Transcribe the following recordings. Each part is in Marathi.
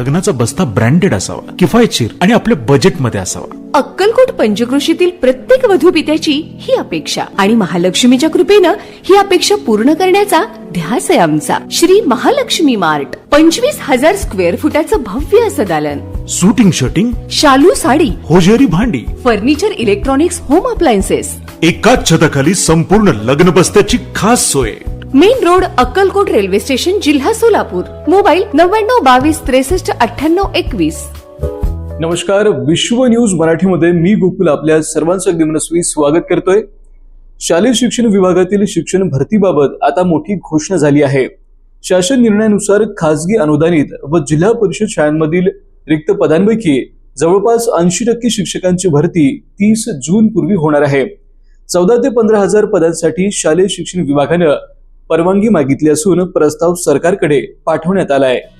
लग्नाचा बस्ता ब्रँडेड असावा किफायतशीर आणि आपल्या बजेटमध्ये असावा. अक्कलकोट पंचक्रोशीतील प्रत्येक वधूपित्याची ही अपेक्षा आणि महालक्ष्मीच्या कृपेनं ही अपेक्षा पूर्ण करण्याचा ध्यास आहे आमचा. श्री महालक्ष्मी मार्ट पंचवीस हजार स्क्वेअर फुटाचं भव्य असं दालन. सुटिंग शर्टिंग शालू साडी होजेरी भांडी फर्निचर इलेक्ट्रॉनिक्स होम अप्लायन्सेस एकाच छताखाली संपूर्ण लग्न बस्त्याची खास सोय. Main road Akkalkot railway station जिल्हा सोलापूर. मोबाईल नव्याण्णव बावीस त्रेसष्ट अठ्ठ्याण्णव एकवीस. नमस्कार विश्व न्यूज मराठीमध्ये मी गोकुल आपल्या सर्वांचं अगदी मनस्वी स्वागत करतोय. शालेय शिक्षण विभागातील शिक्षण भरतीबाबत आता मोठी घोषणा झाली आहे. शासन निर्णयानुसार खासगी अनुदानित व जिल्हा परिषद शाळांमधील रिक्त पदांपैकी जवळपास ऐंशी टक्के शिक्षकांची भरती तीस जून पूर्वी होणार आहे. चौदा ते पंधरा हजार पदांसाठी शालेय शिक्षण विभागानं परवानगी मागितली असून प्रस्ताव सरकारकडे पाठवण्यात आला आहे.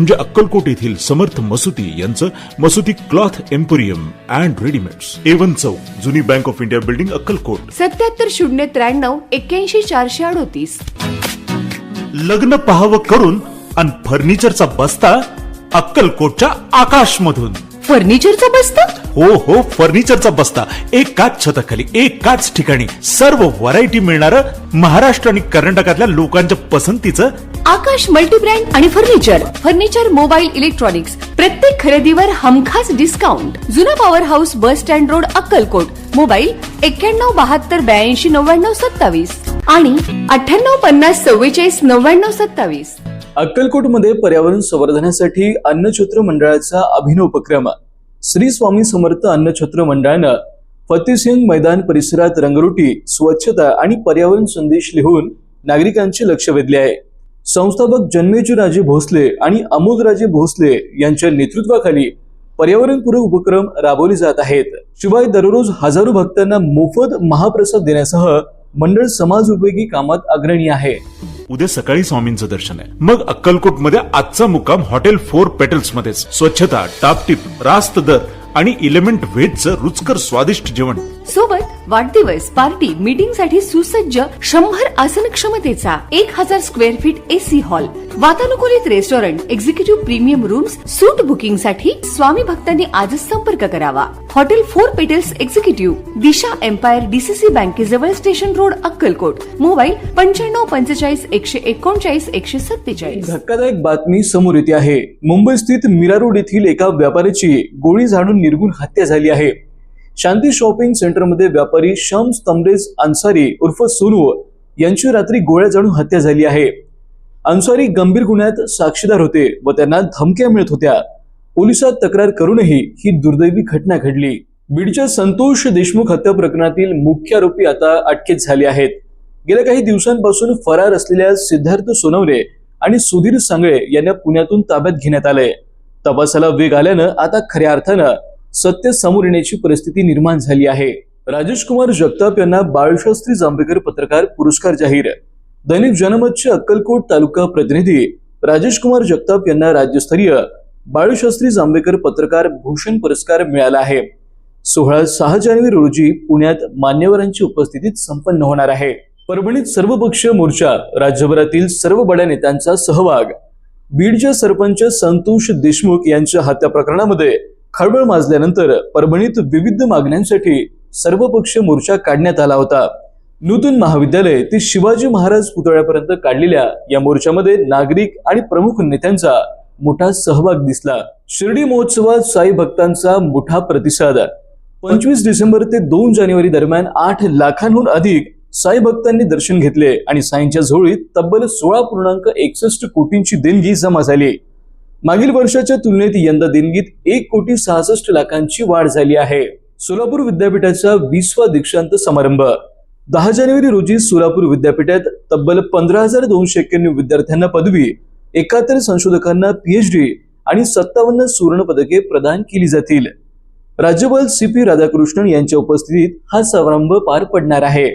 म्हणजे अक्कलकोट येथील समर्थ मसुती यांचं Masuti cloth emporium and readymades. A1 चौक जुनी bank of India building Akkalkot. सत्याहत्तर शून्य त्र्याण्णव एक्क्याऐंशी चारशे अडोतीस. लग्न पहावं करून आणि फर्निचरचा बस्ता अक्कलकोटच्या आकाशमधून. फर्निचरचा बस्ता? हो हो फर्निचरचा बस्ता. एकाच छताखाली एकाच ठिकाणी सर्व व्हरायटी मिळणार महाराष्ट्र आणि कर्नाटकातल्या लोकांच्या पसंतीचं आकाश मल्टीब्रँड आणि फर्निचर. Furniture mobile electronics. प्रत्येक खरेदीवर हमखास डिस्काउंट जुना power house bus stand road Akkalkot. Mobile एक्क्याण्णव बहात्तर ब्याऐंशी नव्याण्णव सत्तावीस. आणि अठ्ठ्याण्णव पन्नास चव्वेचाळीस नव्याण्णव सत्तावीस. अक्कलकोटमध्ये पर्यावरण संवर्धनासाठी अन्नछत्र मंडळाचा अभिनव उपक्रम. श्री स्वामी समर्थ अन्नछत्र मंडळानं फतेसिंग मैदान परिसरात रंगरोटी स्वच्छता आणि पर्यावरण संदेश लिहून नागरिकांचे लक्ष वेधले आहे. संस्थापक जन्मेजूराजे भोसले आणि अमोलराजे भोसले यांच्या नेतृत्वाखाली पर्यावरणपूरक उपक्रम राबवले जात आहेत. शिवाय दररोज हजारो भक्तांना मोफत महाप्रसाद देण्यासह मंडळ समाज उपयोगी कामात अग्रणी आहे. उद्या सकाळी स्वामींचं दर्शन आहे. मग अक्कलकोटमध्ये आजचा मुक्काम हॉटेल फोर पेटल्स मध्येच स्वच्छता टापटीप रास्त दर आणि इलेमेंट व्हेजचं रुचकर स्वादिष्ट जेवण. सोबत वाढदिवस पार्टी मीटिंगसाठी सुसज्ज शंभर आसन क्षमतेचा एक हजार स्क्वेअर फीट एसी हॉल. वातानुकूलित restaurant executive premium rooms suite बुकिंगसाठी स्वामी भक्तांनी आजच संपर्क करावा. Hotel four petals executive Disha empire DCC बँकेजवळ station road Akkalkot. Mobile पंच्याण्णव पंचेचाळीस एकशे एकोणचाळीस एकशे सत्तेचाळीस. धक्कादायक बातमी समोर येते आहे. मुंबई स्थित मीरा रोड येथील एका व्यापाऱ्याची गोळी झाडून निर्गुण हत्या झाली आहे. शांती शॉपिंग सेंटरमध्ये व्यापारी शम्स तमरेज अन्सारी उर्फ सोनू यांची रात्री गोळ्या जाणून हत्या झाली आहे. अन्सारी गंभीर गुन्ह्यात साक्षीदार होते व त्यांना धमक्या मिळत होत्या. पोलिसात तक्रार करूनही ही दुर्दैवी घटना घडली. बीडच्या संतोष देशमुख हत्या प्रकरणातील मुख्य आरोपी आता अटकेत झाले आहेत. गेल्या काही दिवसांपासून फरार असलेल्या सिद्धार्थ सोनवणे आणि सुधीर सांगळे यांना पुण्यातून ताब्यात घेण्यात आलंय. तपासाला वेग आल्यानं आता खऱ्या अर्थानं सत्य समोर येण्याची परिस्थिती निर्माण झाली आहे. राजेश कुमार जगताप यांना बाळशास्त्री जांभेकर पत्रकार पुरस्कार जाहीर. दैनिक जनमतचे अक्कलकोट तालुका प्रतिनिधी राजेश कुमार जगताप यांना राज्यस्तरीय बाळशास्त्री जांभेकर पत्रकार भूषण पुरस्कार मिळाला आहे. सोहळा सहा जानेवारी रोजी पुण्यात मान्यवरांची उपस्थितीत संपन्न होणार आहे. परभणीत सर्वपक्षीय मोर्चा राज्यभरातील सर्व बड्या नेत्यांचा सहभाग. बीडच्या सरपंच संतोष देशमुख यांच्या हत्या प्रकरणामध्ये खळबळ माजल्यानंतर परभणीत विविध मागण्यांसाठी सर्वपक्षीय मोर्चा काढण्यात आला होता. नूतन महाविद्यालय ते शिवाजी महाराज पुतळ्यापर्यंत काढलेल्या या मोर्चामध्ये नागरिक आणि प्रमुख नेत्यांचा मोठा सहभाग दिसला. शिर्डी महोत्सवात साई भक्तांचा मोठा प्रतिसाद. पंचवीस डिसेंबर ते दोन जानेवारी दरम्यान आठ लाखांहून अधिक साई भक्तांनी दर्शन घेतले आणि साईंच्या झोळीत तब्बल सोळा पूर्णांक एकसष्ट कोटींची देणगी जमा झाली. मागील वर्षाच्या तुलनेत यंदा देणगीत एक कोटी सहासष्ट लाखांची वाढ झाली आहे. सोलापूर विद्यापीठाचा वीसवा दीक्षांत समारंभ. दहा जानेवारी रोजी सोलापूर विद्यापीठात तब्बल पंधरा हजार दोनशे एक्क्याण्णव विद्यार्थ्यांना पदवी एकाहत्तर संशोधकांना पीएचडी आणि सत्तावन्न सुवर्ण पदके प्रदान केली जातील. राज्यपाल सी पी राधाकृष्णन यांच्या उपस्थितीत हा समारंभ पार पडणार आहे.